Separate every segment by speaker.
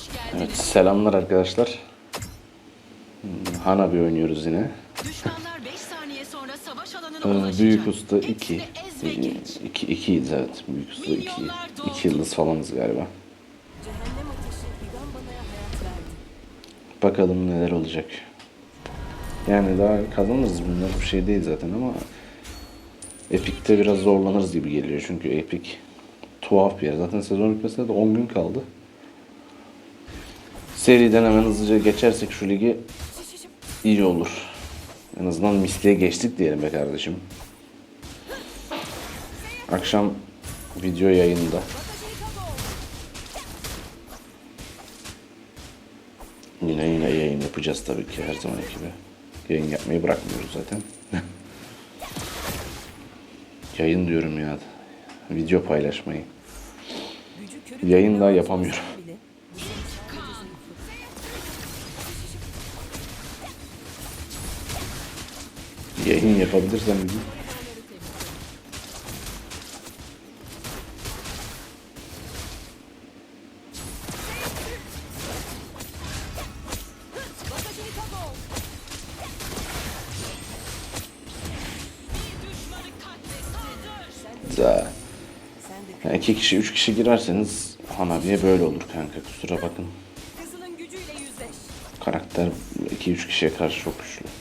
Speaker 1: Hoş geldiniz.
Speaker 2: Evet selamlar arkadaşlar. Hmm, Hanabi oynuyoruz yine.
Speaker 1: Düşmanlar 5 saniye sonra savaş alanına
Speaker 2: Ee. Büyük Usta
Speaker 1: Hepsini
Speaker 2: 2.
Speaker 1: ez ve geç.
Speaker 2: 2 2'yiz evet. Büyük Usta 2.
Speaker 1: Milyonlar doğdu.
Speaker 2: 2 yıldız falanız galiba.
Speaker 3: Cehennem ateşi Higambana'ya hayat verdi.
Speaker 2: Bakalım neler olacak. Yani daha kazanırız bunlar bir şey değil zaten ama Epic'te biraz zorlanırız gibi geliyor çünkü Epic tuhaf bir yer. Zaten sezon bitmesine de 10 gün kaldı. Seriden hemen hızlıca geçersek şu ligi iyi olur. En azından misliye geçtik diyelim be kardeşim. Akşam video yayında. Yine yine yayın yapacağız tabii ki her zaman gibi. Yayın yapmayı bırakmıyoruz zaten. yayın diyorum ya. Video paylaşmayı. Yayın daha yapamıyorum. Yayın yapabilirsem bir gün. Güzel. Yani iki kişi, üç kişi girerseniz Hanabi'ye böyle olur kanka. Kusura bakın. Karakter iki üç kişiye karşı çok güçlü.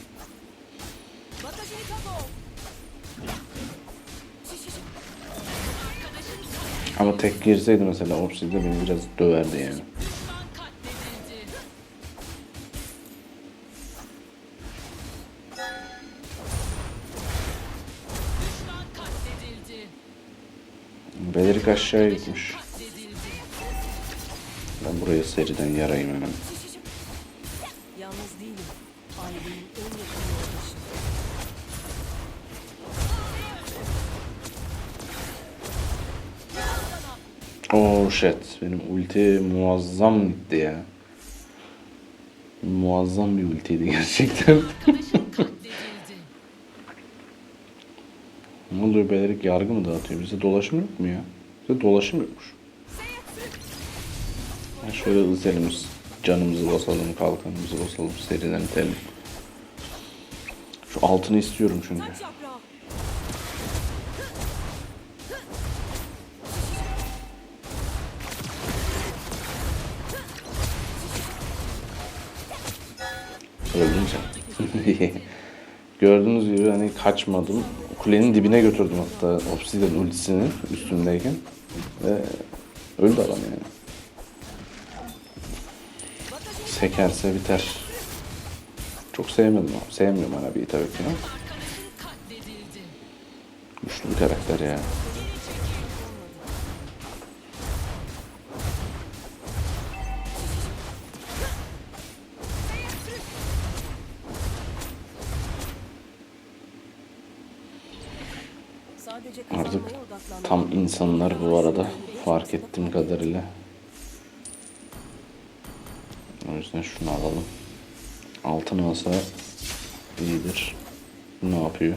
Speaker 2: Ama tek girseydi mesela Opsi'de beni biraz döverdi yani. Belirik aşağıya gitmiş. Ben buraya seriden yarayım hemen. Shit. Benim ulti muazzam gitti ya. Muazzam bir ultiydi gerçekten. Ne oluyor Belirik yargı mı dağıtıyor? Bize dolaşım yok mu ya? Bize dolaşım yokmuş. Ya şöyle ızelim. Canımızı basalım, kalkanımızı basalım, seriden itelim. Şu altını istiyorum çünkü. Gördüğünüz gibi hani kaçmadım. Kulenin dibine götürdüm hatta Obsidian ultisini üstündeyken. Ve öldü adam yani. Sekerse biter. Çok sevmedim ama. Sevmiyorum Hanabi'yi tabii ki. Güçlü bir karakter ya. Artık tam insanlar bu arada fark ettiğim kadarıyla. O yüzden şunu alalım. Altın alsa iyidir. Ne yapıyor?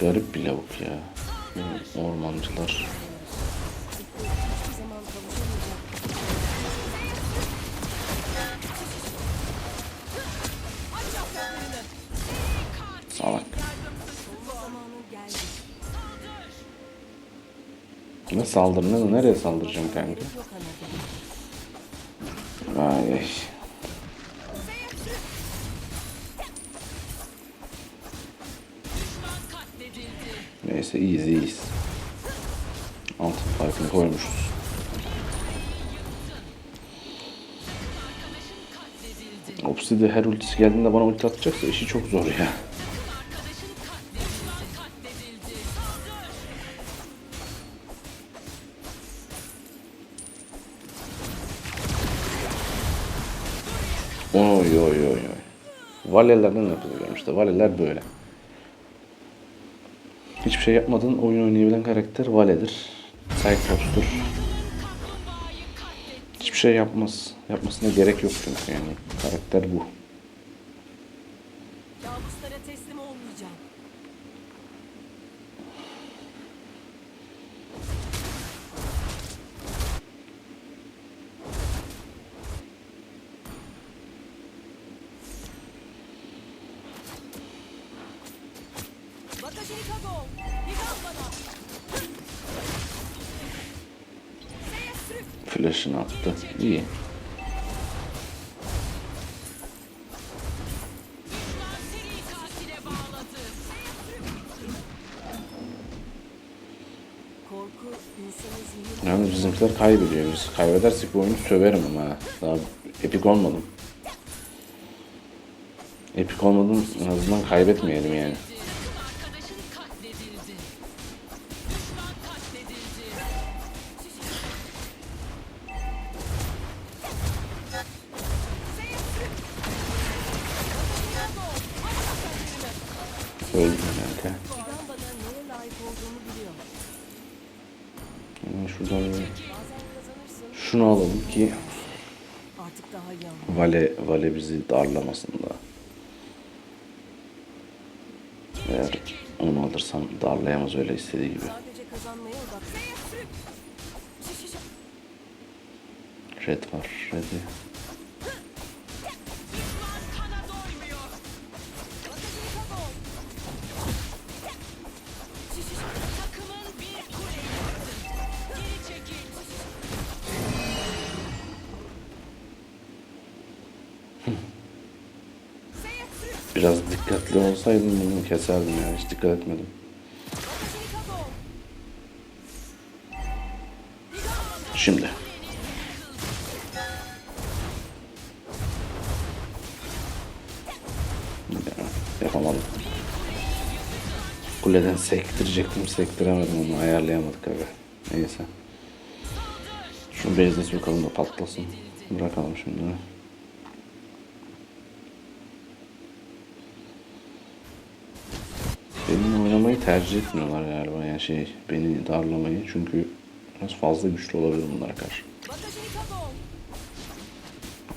Speaker 2: Garip bir lavuk ya. Ormancılar. Saldırın? Nereye saldıracağım kanka?
Speaker 3: Yok anladım.
Speaker 2: Ay ay.
Speaker 1: Düşman katledildi.
Speaker 2: Neyse iyiyiz iyiyiz. Altın farkını koymuşuz. Obsidian her ultisi geldiğinde bana ulti atacaksa işi çok zor ya. Valelerden yapılıyor işte. Valeler böyle. Hiçbir şey yapmadan oyun oynayabilen karakter Vale'dir. Cyclops'tur. Hiçbir şey yapmaz. Yapmasına gerek yok çünkü yani. Karakter bu. Flash'ını attı. İyi. Yalnız bizimkiler kaybediyor. Biz kaybedersek bu oyunu söverim ama. ha. Daha epik olmadım. Epik olmadım en azından kaybetmeyelim yani. Öldüm
Speaker 3: biliyor.
Speaker 2: Hemen şuradan bir- şunu alalım ki. Vale, Vale bizi darlamasın da. Eğer onu alırsam darlayamaz öyle istediği gibi. Red var, red'i. Biraz dikkatli olsaydım bunu keserdim yani hiç dikkat etmedim. Şimdi. Ya, yapamadım. Kuleden sektirecektim, sektiremedim onu ayarlayamadık abi. Neyse. Şunu bezle sokalım da patlasın. Bırakalım şimdi. Benimle oynamayı tercih etmiyorlar galiba yani şey beni darlamayı çünkü biraz fazla güçlü olabilir bunlara karşı.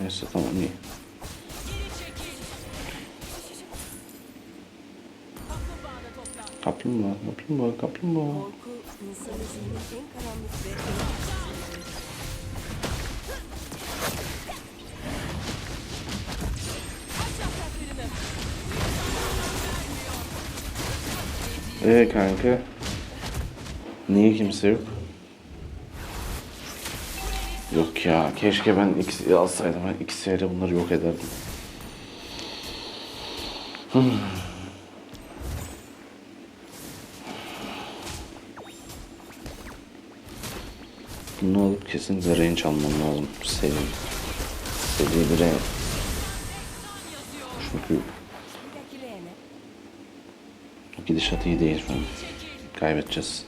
Speaker 2: Neyse tamam iyi. Kaplumbağa, kaplumbağa, kaplumbağa. Ee kanka. Niye kimse yok? Yok ya keşke ben X'i alsaydım. Ben X'e bunları yok ederdim. Hmm. Bunu alıp kesin range almam lazım. Seri bir range. Çünkü
Speaker 3: Kakirene.
Speaker 2: Gidişat iyi değil şu an. Kaybedeceğiz.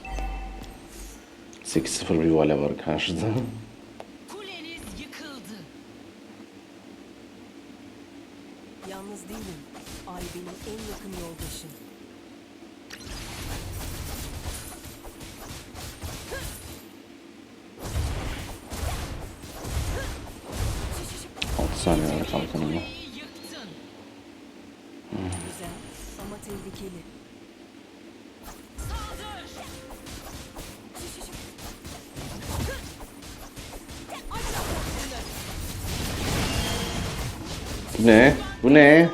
Speaker 2: 8-0 bir vale var karşıda.
Speaker 3: Yalnız değilim. Ay benim en yakın yoldaşım.
Speaker 2: Ne? Bu ne?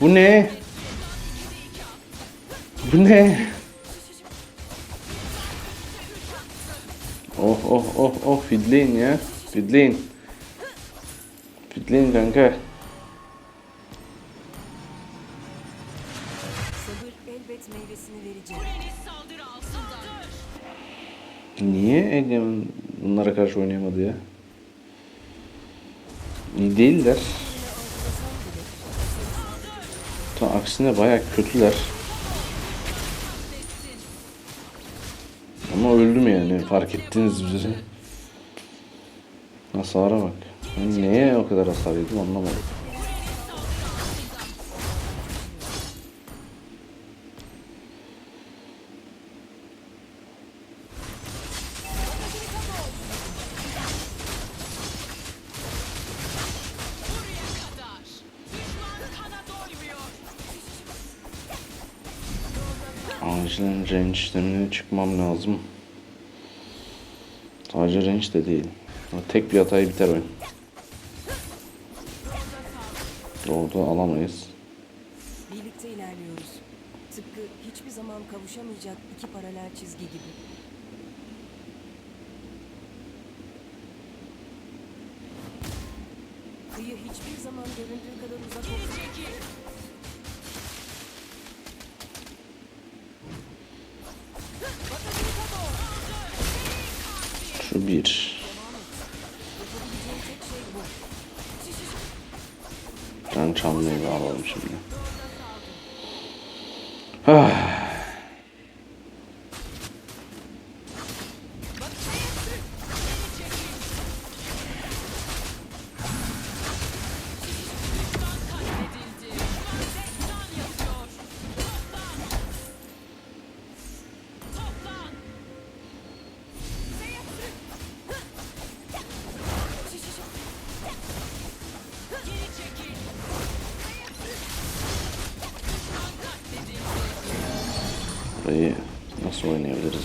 Speaker 2: Bu ne? Bu ne? Oh oh oh oh fidleyin ya. Fidleyin. Fidleyin kanka. Niye Egemen bunlara karşı oynayamadı ya? İyi değiller. Ta aksine baya kötüler. Ama öldüm yani fark ettiniz üzere. Hasara bak. Ben neye o kadar hasar yedim anlamadım. Acilen range işlemine çıkmam lazım. Sadece range de değil. Tek bir hatayı biter oyun. Orada alamayız.
Speaker 3: Birlikte ilerliyoruz. Tıpkı hiçbir zaman kavuşamayacak iki paralel çizgi gibi. Kıyı hiçbir zaman göründüğü
Speaker 2: Ugh.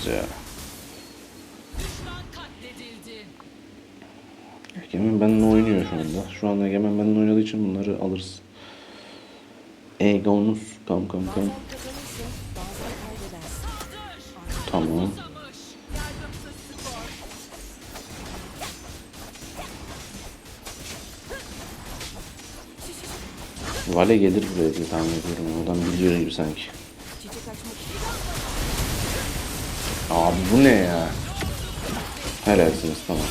Speaker 2: oynayabiliriz ya? Egemen benimle oynuyor şu anda. Şu anda Egemen benimle oynadığı için bunları alırız. Egonus kam kam kam. Tamam. Vale gelir buraya diye tahmin ediyorum. Oradan biliyor gibi sanki. Abi bu ne ya? Helalsiniz tamam.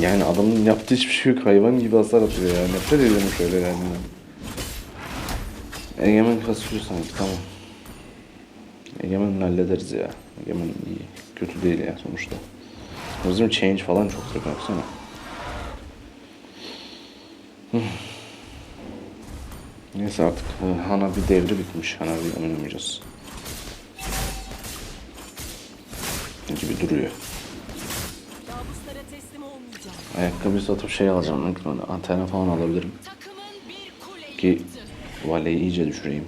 Speaker 2: Yani adamın yaptığı hiçbir şey yok. Hayvan gibi hasar atıyor ya. Nefret ediyorum şöyle yani. Egemen kasıyor sanki tamam. Egemen hallederiz ya. Egemen iyi. Kötü değil ya sonuçta. Bizim change falan çok kötü baksana. Hmm. Neyse artık e, Hana bir devri bitmiş. Hana bir oynamayacağız. Gibi duruyor. Ayakkabı satıp şey alacağım. Antena falan alabilirim. Ki. Vale'yi iyice düşüreyim.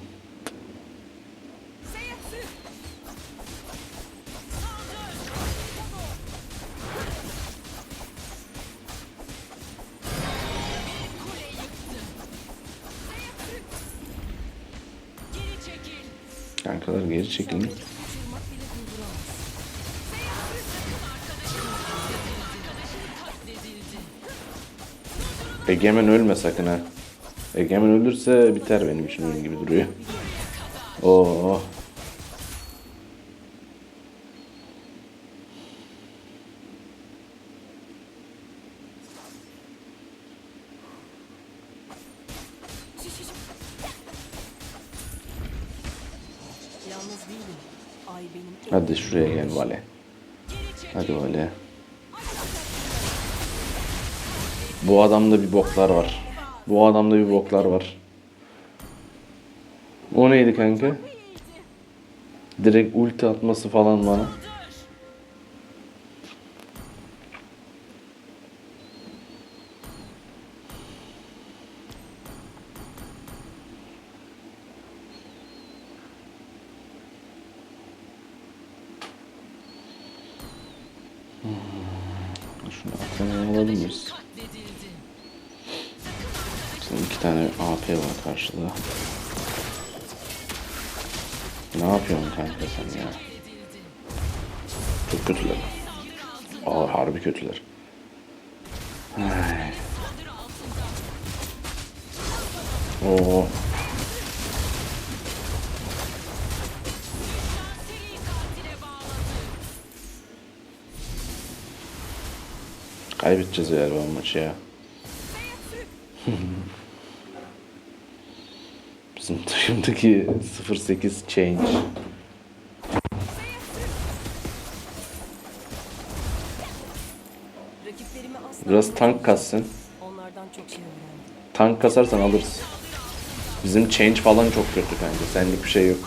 Speaker 1: Geri
Speaker 2: çekilin. Egemen ölme sakın ha. Egemen ölürse biter benim için oyun gibi duruyor. Oo.
Speaker 3: Yalnız değilim. Ay benim en
Speaker 2: Hadi şuraya gel Vale. Hadi Vale. Bu adamda bir boklar var. Bu adamda bir boklar var. O neydi kanka? Direkt ulti atması falan bana. Harbi kötüler. Ay. Oo. Kaybedeceğiz galiba bu maçı ya. Bizim takımdaki 08 change. Biraz tank kassın.
Speaker 3: Onlardan çok şey.
Speaker 2: Tank kasarsan alırız. Bizim change falan çok kötü kanka. Senlik bir şey yok.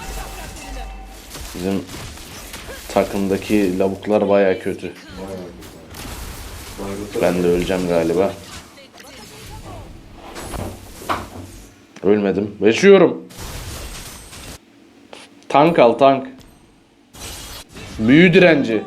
Speaker 2: Bizim takımdaki lavuklar baya kötü. Ben de öleceğim galiba. Ölmedim. Yaşıyorum. Tank al tank. Büyü direnci.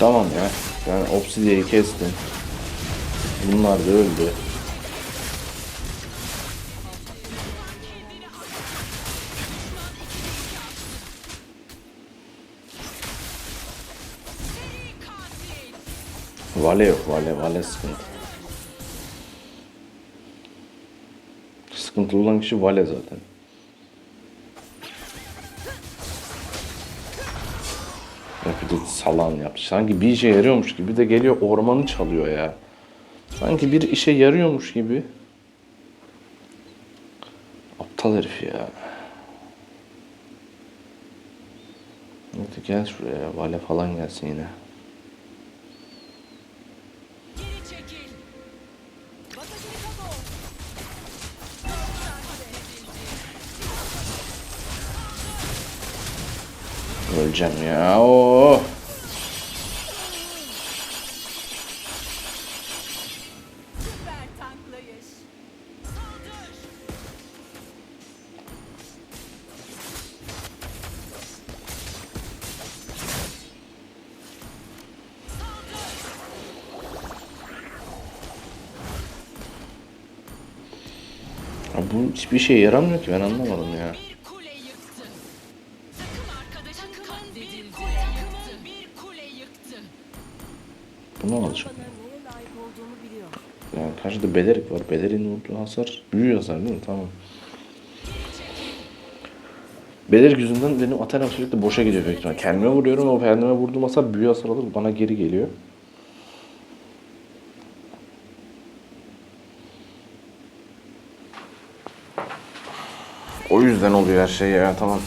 Speaker 2: Tamam ya. Ben Obsidian'i kestim. Bunlar da öldü. Vale yok vale vale sıkıntı. Sıkıntılı olan kişi vale zaten. Salan yaptı. Sanki bir işe yarıyormuş gibi de geliyor ormanı çalıyor ya. Sanki bir işe yarıyormuş gibi. Aptal herif ya. Hadi gel şuraya. Vale falan gelsin yine. Öleceğim ya. Oo. Ya bu hiçbir şeye yaramıyor ki ben anlamadım ya. Karşıda Belerik var. Belerik'in vurduğu hasar büyü hasar değil mi? Tamam. Belerik yüzünden benim Athena sürekli boşa gidiyor büyük ihtimalle. Kendime vuruyorum o kendime vurduğum hasar büyü hasar alır bana geri geliyor. O yüzden oluyor her şey ya tamam.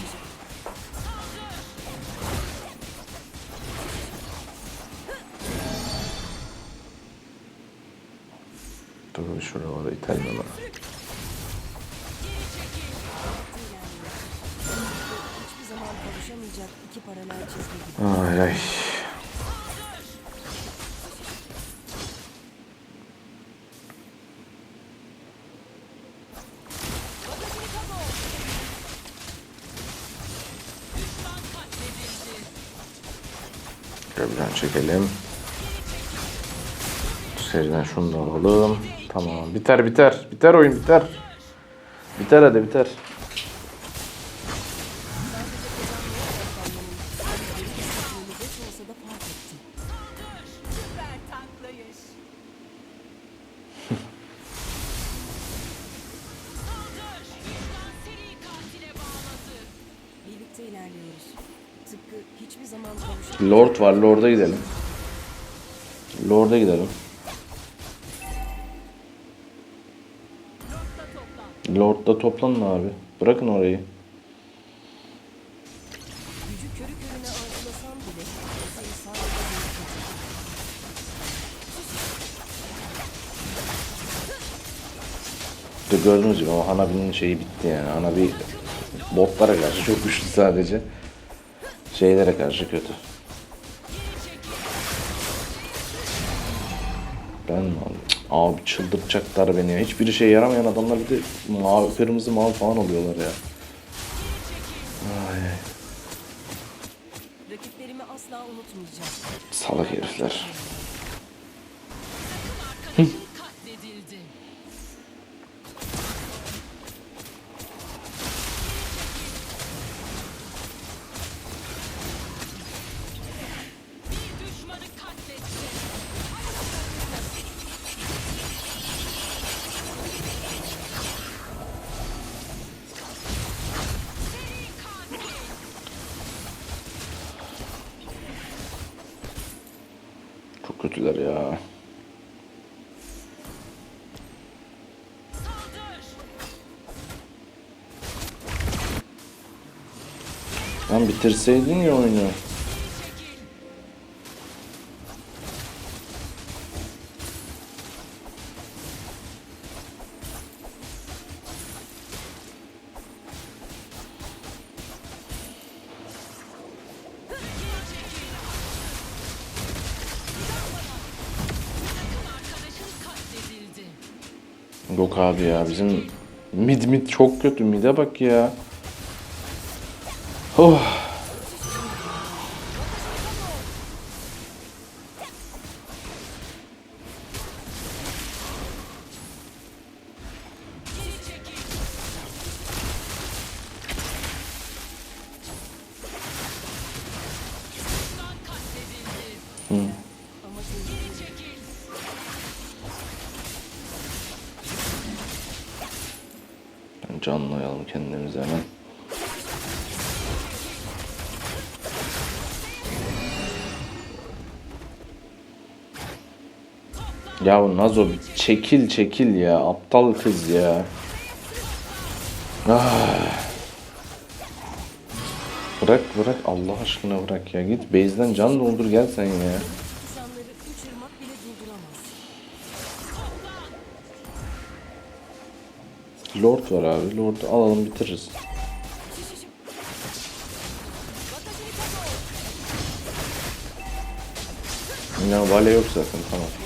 Speaker 2: Şöyle çekelim. Seriden şunu da alalım. Tamam. Biter biter. Biter oyun biter. Biter hadi biter. Var. Lord'a gidelim. Lord'a gidelim.
Speaker 1: Lord'da toplan.
Speaker 2: Lord'da toplanın abi. Bırakın orayı. İşte gördüğünüz gibi o Hanabi'nin şeyi bitti yani. Hanabi botlara karşı çok güçlü sadece. Şeylere karşı kötü. Ben abi çıldırtacaklar beni ya. Hiçbir işe yaramayan adamlar bir de mavi, kırmızı mavi falan oluyorlar ya. Ay,
Speaker 3: Rakiplerimi asla unutmayacağım.
Speaker 2: salak herifler. Kötüler ya. Lan bitirseydin ya oyunu. Abi ya bizim mid mid çok kötü mid'e bak ya. Oh. Kendimizi hemen. Ya Nazo çekil çekil ya aptal kız ya. Ah. Bırak bırak Allah aşkına bırak ya git base'den can doldur gel sen ya. Lord var abi Lord'u alalım bitiririz. Ya vale yok zaten tamam.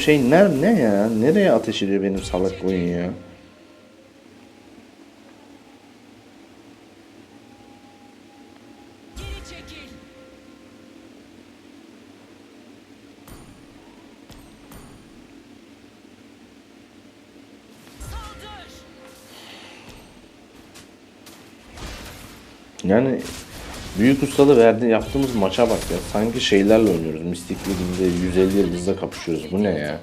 Speaker 2: Şey ne ne ya? Nereye ateş ediyor benim salak oyun ya? Yani büyük ustalı verdi yaptığımız maça bak ya. Sanki şeylerle oynuyoruz. Mistik Ligi'nde 150 yıldızla kapışıyoruz. Bu ne ya?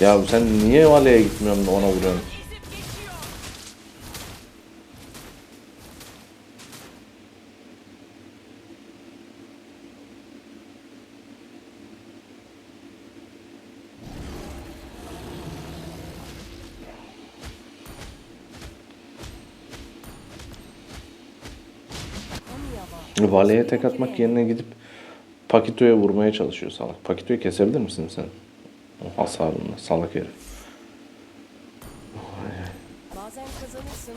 Speaker 2: Ya sen niye Vale'ye gitmiyorsun da ona vuruyorsun? Vale'ye tek atmak yerine gidip Pakito'ya vurmaya çalışıyor salak. Pakito'yu kesebilir misin sen? O hasarınla salak herif.
Speaker 3: Bazen kazanırsın.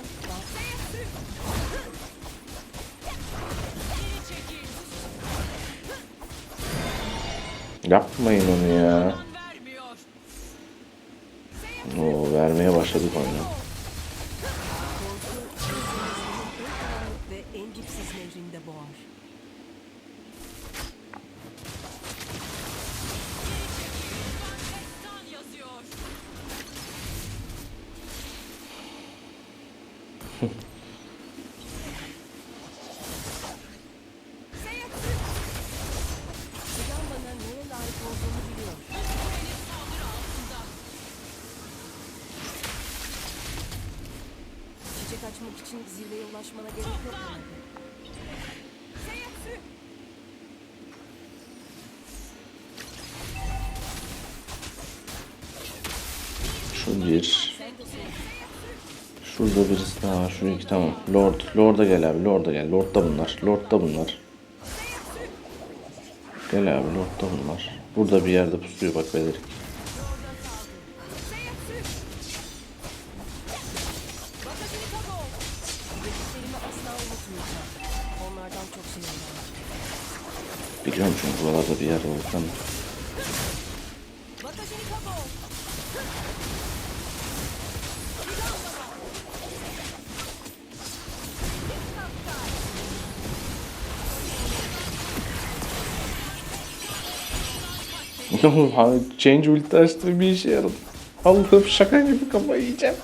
Speaker 2: Yapmayın onu ya. Oo, vermeye başladık oyunu.
Speaker 3: Ulaşmana gerek yok.
Speaker 2: Şu bir. Şurada birisi daha. Şu iki tamam. Lord. Lord'a gel abi. Lord'a gel. Lord'da bunlar. Lord'da bunlar. Gel abi. Lord'da bunlar. Burada bir yerde pusuyor bak Belerik. Biliyorum çünkü buralarda bir yer! Tamam. Change ulti açtı bir işe yaradı. Allah'ım şaka gibi kafayı yiyeceğim.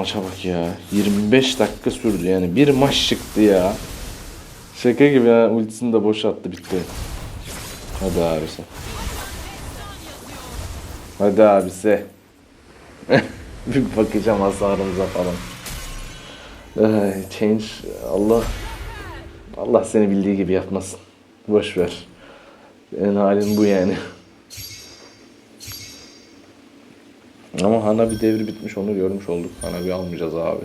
Speaker 2: Maça bak ya. 25 dakika sürdü yani. Bir maç çıktı ya. Şaka gibi ya. Ultisini de boş attı bitti. Hadi abisi. Hadi abisi. bir bakacağım hasarımıza falan. Change Allah Allah seni bildiği gibi yapmasın. Boş ver. Senin halin bu yani. Ama Hana bir devri bitmiş onu görmüş olduk. Hana bir almayacağız abi.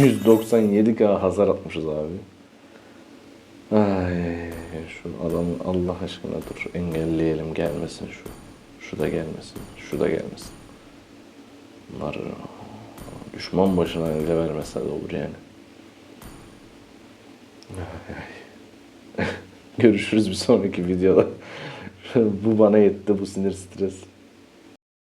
Speaker 2: %97k hasar atmışız abi. Ay şu adamı Allah aşkına dur engelleyelim gelmesin şu. Şu da gelmesin. Şu da gelmesin. Bunlar düşman başına ele vermese de olur yani. Görüşürüz bir sonraki videoda. bu bana yetti bu sinir stres.